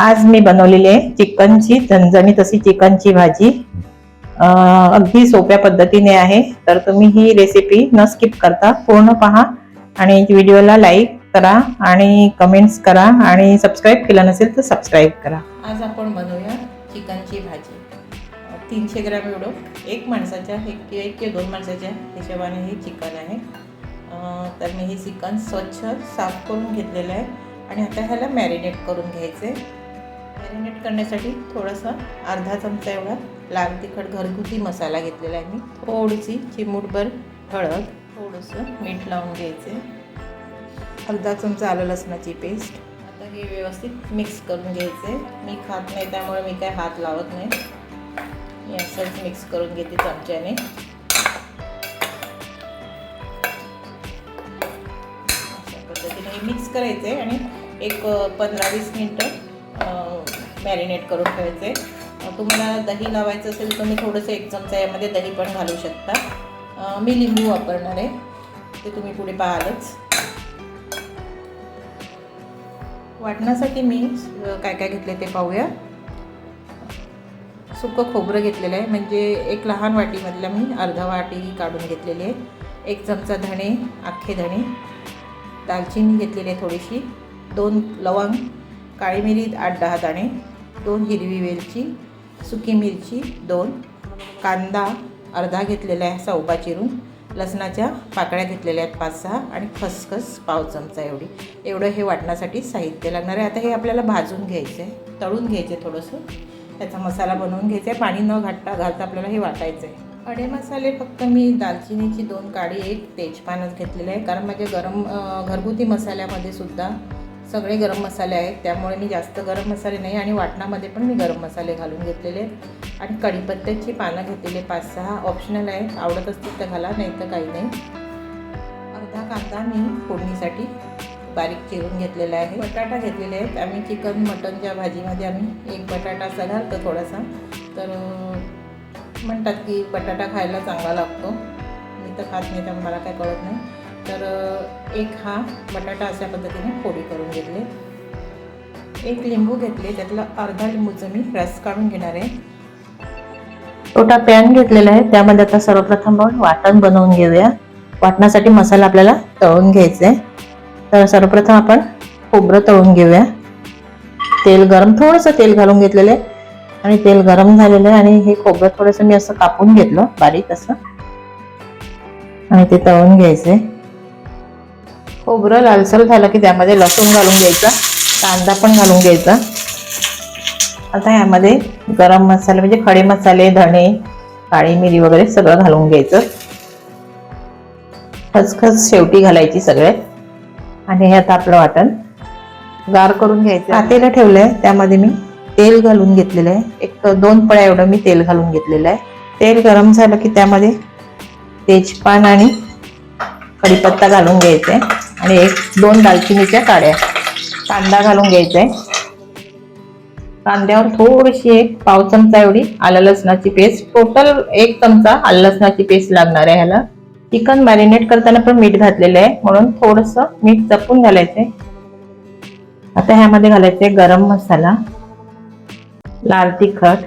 आज मी बनवलेली आहे चिकनची झणझणीत अशी चिकनची भाजी. अगदी सोप्या पद्धतीने आहे. तर तुम्ही ही रेसिपी न स्किप करता पूर्ण पहा आणि व्हिडिओला लाईक करा आणि कमेंट्स करा आणि सबस्क्राईब केलं नसेल तर सबस्क्राईब करा. आज आपण बनवूया चिकनची भाजी. तीनशे ग्रॅम एवढं. एक माणसाच्या एक किंवा एक किंवा दोन माणसाच्या हिशोबाने हे चिकन आहे. तर मी हे चिकन स्वच्छ साफ करून घेतलेलं आहे. आणि आता ह्याला मॅरिनेट करून घ्यायचं आहे मॅरिनेट करण्यासाठी थोडासा अर्धा चमचा एवढा लाल तिखट घरगुती मसाला घेतलेला आहे मी. थोडीशी चिमूटभर हळद थोडंसं मीठ लावून घ्यायचे. अर्धा चमचा आलं लसणाची पेस्ट आता हे व्यवस्थित मिक्स करून घ्यायचे मी खात नाही त्यामुळे मी काय हात लावत नाही. मी असंच मिक्स करून घेते चमच्याने. अशा पद्धतीने हे मिक्स करायचं आहे आणि एक पंधरा वीस मिनटं मॅरिनेट करून ठेवायचं. आहे तुम्हाला दही लावायचं असेल तुम्ही थोडंसं एक चमचा यामध्ये दही पण घालू शकता. मी लिंबू वापरणार आहे. ते तुम्ही पुढे पाहालच. वाटण्यासाठी मी काय काय घेतले ते पाहूया. सुकं खोबरं घेतलेलं आहे. म्हणजे एक लहान वाटीमधला मी अर्धा वाटी काढून घेतलेली आहे. एक चमचा धणे अख्खे धणे. दालचिनी घेतलेली आहे थोडीशी. दोन लवंग. काळी मिरी आठ दहा दाणे दोन हिरवी वेलची सुकी मिरची दोन कांदा अर्धा घेतलेला आहे चौका चिरून लसणाच्या पाकळ्या घेतलेल्या आहेत पाच सहा आणि खसखस पाव चमचा एवढी. एवढं हे वाटण्यासाठी साहित्य लागणार आहे. आता हे आपल्याला भाजून घ्यायचं आहे तळून घ्यायचं आहे थोडंसं. त्याचा मसाला बनवून घ्यायचा आहे पाणी न घालता घालता आपल्याला हे वाटायचं आहे अडे मसाले फक्त मी दालचिनीची दोन काडी एक तेजपानच घेतलेले आहे. कारण माझ्या गरम घरगुती मसाल्यामध्ये सुद्धा सगळे गरम मसाले आहेत. त्यामुळे मी जास्त गरम मसाले नाही आणि वाटणामध्ये पण मी गरम मसाले घालून घेतलेले आहेत. आणि कढीपत्त्याची पानं घेतलेले पाच सहा ऑप्शनल आहेत. आवडत असतील तर घाला नाही तर काही नाही. अर्धा कांदा मी फोडणीसाठी बारीक चिरून घेतलेला आहे. बटाटा घेतलेले आहेत. आम्ही चिकन मटनच्या भाजीमध्ये आम्ही एक बटाटा असा घालतो थोडासा तर म्हणतात की बटाटा खायला चांगला लागतो. मी तर खात नाही त्यामुळे मला काय कळत नाही. तर एक हा बटाटा अशा पद्धतीने फोडी करून घेतले. एक लिंबू घेतले त्यातला अर्धा लिंबूचं मी रस काढून घेणार आहे. छोटा पॅन घेतलेला आहे त्यामध्ये आता सर्वप्रथम आपण वाटण बनवून घेऊया. वाटणासाठी मसाला आपल्याला तळून घ्यायचा आहे. तर सर्वप्रथम आपण खोबरं तळून घेऊया. तेल गरम थोडंसं तेल घालून घेतलेलं आहे. आणि तेल गरम झालेलं आहे आणि हे खोबरं थोडंसं मी असं कापून घेतलं बारीक असं. आणि ते तळून घ्यायचं आहे. खोबरं लालसर झालं की त्यामध्ये लसूण घालून घ्यायचा कांदा पण घालून घ्यायचा. आता ह्यामध्ये गरम मसाले म्हणजे खडे मसाले धणे काळी मिरी वगैरे सगळं घालून घ्यायचं. खसखस शेवटी घालायची सगळ्यात. आणि हे आता आपलं वाटण. गार करून घ्यायचं. पातेलं ठेवलंय त्यामध्ये मी तेल घालून घेतलेलं आहे. एक दोन पळ्या एवढं मी तेल घालून घेतलेलं आहे. तेल गरम झालं की त्यामध्ये तेजपान आणि कढीपत्ता घालून घ्यायचा. आहे आणि एक दोन दालचिनीच्या काड्या. कांदा घालून घ्यायचा आहे कांद्यावर थोडीशी एक पाव चमचा एवढी आलं लसणाची पेस्ट टोटल एक चमचा आलं लसणाची पेस्ट लागणार आहे ह्याला. चिकन मॅरिनेट करताना पण मीठ घातलेलं आहे म्हणून थोडस मीठ जपून घालायचंय. आता ह्यामध्ये घालायचंय गरम मसाला. लाल तिखट.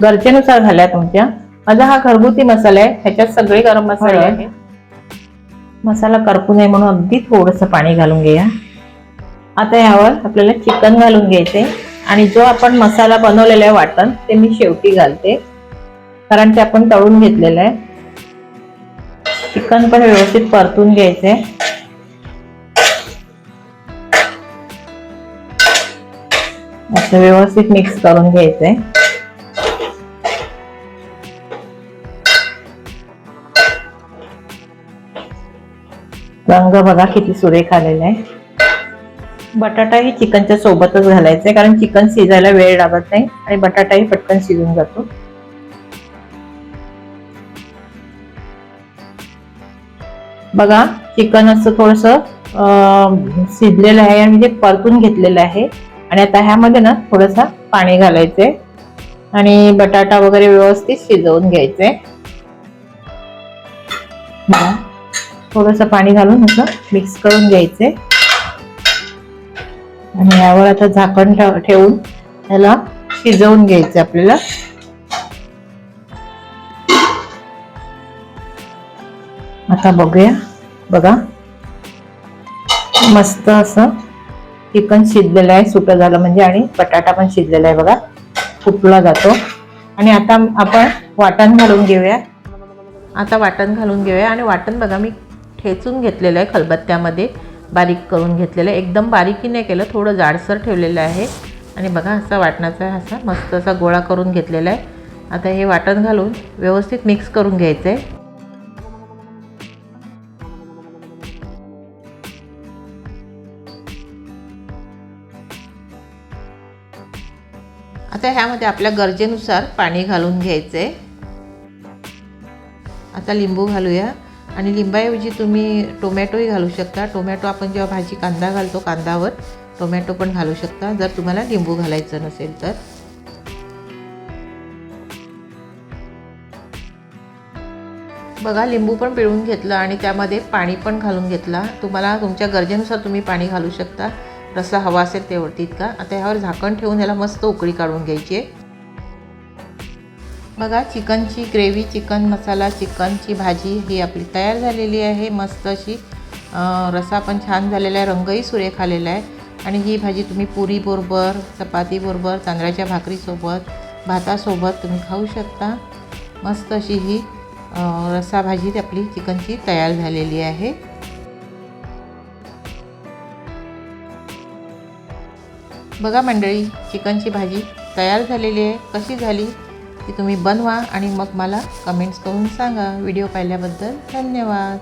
गरजेनुसार घाला तुमच्या. माझा हा घरगुती मसाला आहे ह्याच्यात सगळे गरम मसाले आहेत. मसाला करपू नये म्हणून अगदी थोडंसं पाणी घालून घेऊया. आता यावर आपल्याला चिकन घालून घ्यायचे. आणि जो आपण मसाला बनवलेला आहे वाटण ते मी शेवटी घालते. कारण ते आपण तळून घेतलेलं आहे. चिकन पण व्यवस्थित परतून घ्यायचे. असं व्यवस्थित मिक्स करून घ्यायचंय रंग बघा किती सुरेख आलेला आहे. बटाटाही चिकनच्या सोबतच घालायचंय कारण चिकन शिजायला वेळ लागत नाही आणि बटाटाही पटकन शिजून जातो. बघा चिकन असं थोडस शिजलेलं आहे आणि म्हणजे परतून घेतलेलं आहे. आणि आता ह्यामध्ये ना थोडंसं पाणी घालायचंय आणि बटाटा वगैरे व्यवस्थित शिजवून घ्यायचंय. थोडंसं पाणी घालून असं मिक्स करून घ्यायचे. आणि यावर आता झाकण ठेव- ठेवून त्याला शिजवून घ्यायचे आपल्याला. आता बघूया. बघा. मस्त असं चिकन शिजलेलं आहे. सुकं झालं म्हणजे आणि बटाटा पण शिजलेला आहे बघा. फुटला जातो. आणि आता आपण वाटण घालून घेऊया. आता वाटण घालून घेऊया. आणि वाटण बघा मी ठेचून घेतलेलं आहे खलबत्त्यामध्ये. बारीक करून घेतलेलं आहे. एकदम बारीकीने नाही केलं. थोडं जाडसर ठेवलेलं आहे. आणि बघा असा वाटणाचा असा मस्त असा गोळा करून घेतलेला आहे. आता हे वाटण घालून व्यवस्थित मिक्स करून घ्यायचं आहे आता ह्यामध्ये आपल्या गरजेनुसार पाणी घालून घ्यायचं आहे आता लिंबू घालूया. आणि लिंबाऐवजी तुम्ही टोमॅटोही घालू शकता. टोमॅटो आपण जेव्हा भाजी कांदा घालतो कांदावर टोमॅटो पण घालू शकता. जर तुम्हाला लिंबू घालायचं नसेल तर. बघा लिंबू पण पिळून घेतलं आणि त्यामध्ये पाणी पण घालून घेतला. तुम्हाला तुमच्या गरजेनुसार तुम्ही पाणी घालू शकता. रस्सा हवा असेल तेवढं का आता ह्यावर झाकण ठेवून याला मस्त उकळी काढून घ्यायची आहे. बघा चिकनची ग्रेव्ही चिकन मसाला चिकनची भाजी ही आपली तयार झालेली आहे. मस्त अशी रसा रस्सा पण छान झालेला आहे रंगही सुरेख आलेला आहे. आणि ही भाजी तुम्ही पुरीबरोबर चपातीबरोबर तांदळाच्या भाकरीसोबत भातासोबत तुम्ही खाऊ शकता. मस्त अशी ही रसा भाजी आपली चिकनची तयार झालेली आहे. बघा मंडळी चिकनची भाजी तयार झालेली आहे. कशी झाली? ती तुम्ही बनवा आणि मग मला कमेंट्स करून सांगा. व्हिडिओ पाहिल्याबद्दल धन्यवाद.